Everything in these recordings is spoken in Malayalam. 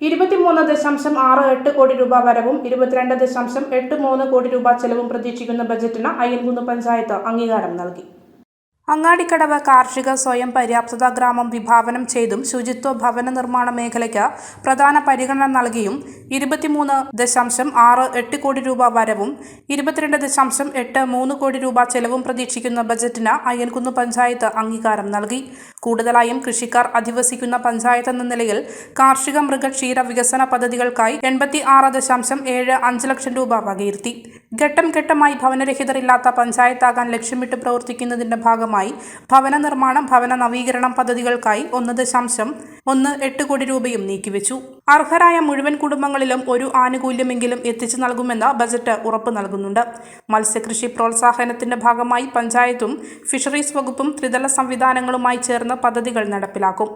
ഇരുപത്തിമൂന്ന് ദശാംശം ആറ് എട്ട് കോടി രൂപ വരവും ഇരുപത്തിരണ്ട് ദശാംശം എട്ട് മൂന്ന് കോടി രൂപ ചെലവും പ്രതീക്ഷിക്കുന്ന ബജറ്റിന് അയ്യൻകുന്ന് പഞ്ചായത്ത് അംഗീകാരം നൽകി. അങ്ങാടിക്കടവ് കാർഷിക സ്വയം പര്യാപ്തത ഗ്രാമം വിഭാവനം ചെയ്തും ശുചിത്വ ഭവന നിർമ്മാണ മേഖലയ്ക്ക് പ്രധാന പരിഗണന നൽകിയും ഇരുപത്തിമൂന്ന് ദശാംശം ആറ് എട്ട് കോടി രൂപ വരവും ഇരുപത്തിരണ്ട് ദശാംശം എട്ട് മൂന്ന് കോടി രൂപ ചെലവും പ്രതീക്ഷിക്കുന്ന ബജറ്റിന് അയ്യൻകുന്ന് പഞ്ചായത്ത് അംഗീകാരം നൽകി. കൂടുതലായും കൃഷിക്കാർ അധിവസിക്കുന്ന പഞ്ചായത്ത് എന്ന നിലയിൽ കാർഷിക മൃഗക്ഷീര വികസന പദ്ധതികൾക്കായി എൺപത്തി ആറ് ദശാംശം ഏഴ് അഞ്ച് ലക്ഷം രൂപ വകയിരുത്തി. ഘട്ടം ഘട്ടമായി ഭവനരഹിതരില്ലാത്ത പഞ്ചായത്താകാൻ ലക്ഷ്യമിട്ട് പ്രവർത്തിക്കുന്നതിന്റെ ഭാഗമായി ഭവന നിർമ്മാണം ഭവന നവീകരണം പദ്ധതികൾക്കായി ഒന്ന് ദശാംശം ഒന്ന് എട്ട് കോടി രൂപയും നീക്കിവെച്ചു. അർഹരായ മുഴുവൻ കുടുംബങ്ങളിലും ഒരു ആനുകൂല്യമെങ്കിലും എത്തിച്ചു നൽകുമെന്ന് ബജറ്റ് ഉറപ്പു നൽകുന്നുണ്ട്. മത്സ്യകൃഷി പ്രോത്സാഹനത്തിന്റെ ഭാഗമായി പഞ്ചായത്തും ഫിഷറീസ് വകുപ്പും ത്രിതല സംവിധാനങ്ങളുമായി ചേർന്ന് പദ്ധതികൾ നടപ്പിലാക്കും.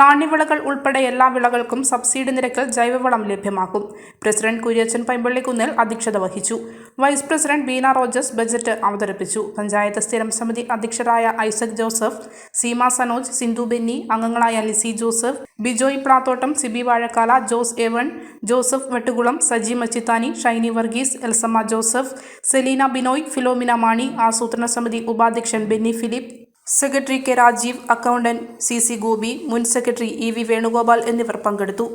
നാണ്യവിളകൾ ഉൾപ്പെടെ എല്ലാ വിളകൾക്കും സബ്സിഡി നിരക്കിൽ ജൈവവളം ലഭ്യമാക്കും. പ്രസിഡന്റ് കുര്യച്ചൻ പൈമ്പള്ളിക്കുന്നിൽ അധ്യക്ഷത വഹിച്ചു. Vice president Beena Rojas budget അവതരിപ്പിച്ചു. പഞ്ചായത്ത് സ്ഥിരം സമിതി അധ്യക്ഷരായ ഐസക് ജോസഫ് സീമ സനോജ് സിന്ധു ബെന്നി അംഗങ്ങളായ ലിസി ജോസഫ് ബിജോയ് പ്ലാത്തോട്ടം സിബി വാഴക്കാല ജോസ് എവൺ ജോസഫ് വെട്ടുകുളം സജി മച്ചിത്താനി ഷൈനി വർഗീസ് എൽസമ്മ ജോസഫ് സെലീന ബിനോയ് ഫിലോമിന മാണി ആസൂത്രണ സമിതി ഉപാധ്യക്ഷൻ Benny Philip secretary K Rajeev accountant C C Gopi മുൻ സെക്രട്ടറി ഇ വി വേണുഗോപാൽ എന്നിവർ പങ്കെടുത്തു.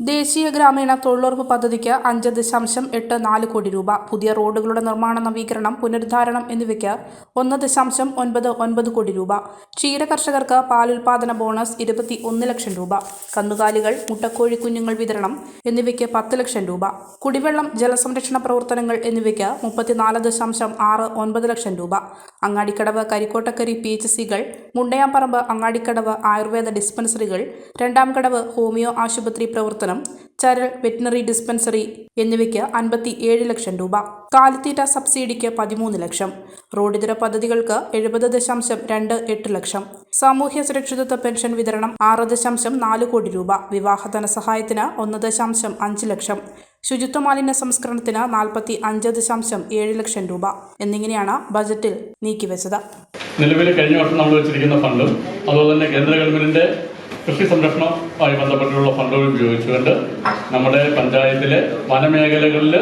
ദേശീയ ഗ്രാമീണ തൊഴിലുറപ്പ് പദ്ധതിക്ക് അഞ്ച് ദശാംശം എട്ട് നാല് കോടി രൂപ പുതിയ റോഡുകളുടെ നിർമ്മാണ നവീകരണം പുനരുദ്ധാരണം എന്നിവയ്ക്ക് ഒന്ന് ദശാംശം ഒൻപത് ഒൻപത് കോടി രൂപ. ക്ഷീര കർഷകർക്ക് പാലുൽപാദന ബോണസ് ഇരുപത്തി ഒന്ന് ലക്ഷം രൂപ. കന്നുകാലികൾ മുട്ടക്കോഴി കുഞ്ഞുങ്ങൾ വിതരണം എന്നിവയ്ക്ക് പത്ത് ലക്ഷം രൂപ. കുടിവെള്ളം ജലസംരക്ഷണ പ്രവർത്തനങ്ങൾ എന്നിവയ്ക്ക് മുപ്പത്തിനാല് ദശാംശം ആറ് ഒൻപത് ലക്ഷം രൂപ. അങ്ങാടിക്കടവ് കരിക്കോട്ടക്കരി പി എച്ച് സികൾ മുണ്ടയാമ്പറമ്പ് അങ്ങാടിക്കടവ് ആയുർവേദ ഡിസ്പെൻസറികൾ രണ്ടാം കടവ് ഹോമിയോ ആശുപത്രി പ്രവർത്തനം ചരൽ വെറ്റിനറി ഡിസ്പെൻസറി എന്നിവയ്ക്ക് അൻപത്തി ഏഴ് ലക്ഷം രൂപ. കാലിത്തീറ്റ സബ്സിഡിക്ക് പതിമൂന്ന് ലക്ഷം. റോഡിതര പദ്ധതികൾക്ക് എഴുപത് ദശാംശം രണ്ട് എട്ട് ലക്ഷം. സാമൂഹ്യ സുരക്ഷിതത്വ പെൻഷൻ വിതരണം ആറ് ദശാംശം നാല് കോടി രൂപ. വിവാഹ ധനസഹായത്തിന് ഒന്ന് ദശാംശം അഞ്ച് ലക്ഷം. ശുചിത്വ മാലിന്യ സംസ്കരണത്തിന് നാൽപ്പത്തി അഞ്ച് ദശാംശം ഏഴ് ലക്ഷം രൂപ. എന്നിങ്ങനെയാണ് ബജറ്റിൽ നീക്കിവെച്ചത്. നിലവിൽ കഴിഞ്ഞ വർഷം നമ്മൾ വെച്ചിരിക്കുന്ന ഫണ്ടും അതുപോലെ തന്നെ കേന്ദ്ര ഗവൺമെന്റിന്റെ കൃഷി സംരക്ഷണവുമായി ബന്ധപ്പെട്ടുള്ള ഫണ്ടുകൾ ഉപയോഗിച്ചുകൊണ്ട് നമ്മുടെ പഞ്ചായത്തിലെ വനമേഖലകളിൽ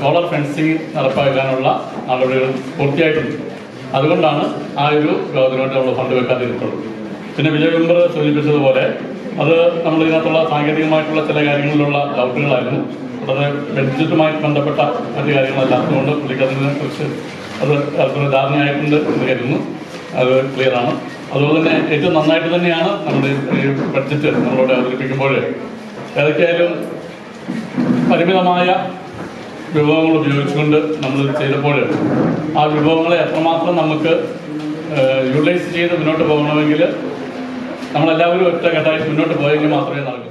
സോളർ ഫെൻസിങ് നടപ്പാക്കാനുള്ള നടപടികൾ പൂർത്തിയായിട്ടുണ്ട്. അതുകൊണ്ടാണ് ആ ഒരു യോഗത്തിനോട്ട് നമ്മൾ ഫണ്ട് വെക്കാതിരിക്കുന്നത്. പിന്നെ വിജയ് മെമ്പർ സൂചിപ്പിച്ചതുപോലെ അത് നമ്മൾ ഇതിനകത്തുള്ള സാങ്കേതികമായിട്ടുള്ള ചില കാര്യങ്ങളിലുള്ള ഡൗട്ടുകളായിരുന്നു. വളരെ ബഡ്ജറ്റുമായി ബന്ധപ്പെട്ട മറ്റു കാര്യങ്ങളല്ലാത്തതുകൊണ്ട് പുള്ളിക്കതിനെ കുറിച്ച് അത് ധാരണയായിട്ടുണ്ട് എന്ന് കരുതുന്നു. അത് ക്ലിയർ ആണ്. അതുപോലെ തന്നെ ഏറ്റവും നന്നായിട്ട് തന്നെയാണ് നമ്മുടെ ബഡ്ജറ്റ് നമ്മളോട് അവതരിപ്പിക്കുമ്പോൾ ഏതൊക്കെയായാലും പരിമിതമായ വിഭവങ്ങൾ ഉപയോഗിച്ചുകൊണ്ട് നമ്മൾ ചെയ്തപ്പോൾ ആ വിഭവങ്ങളെ എത്രമാത്രം നമുക്ക് യൂട്ടിലൈസ് ചെയ്ത് മുന്നോട്ട് പോകണമെങ്കിൽ നമ്മളെല്ലാവരും ഒറ്റ ഘട്ടമായി മുന്നോട്ട് പോയെങ്കിൽ മാത്രമേ നടക്കൂ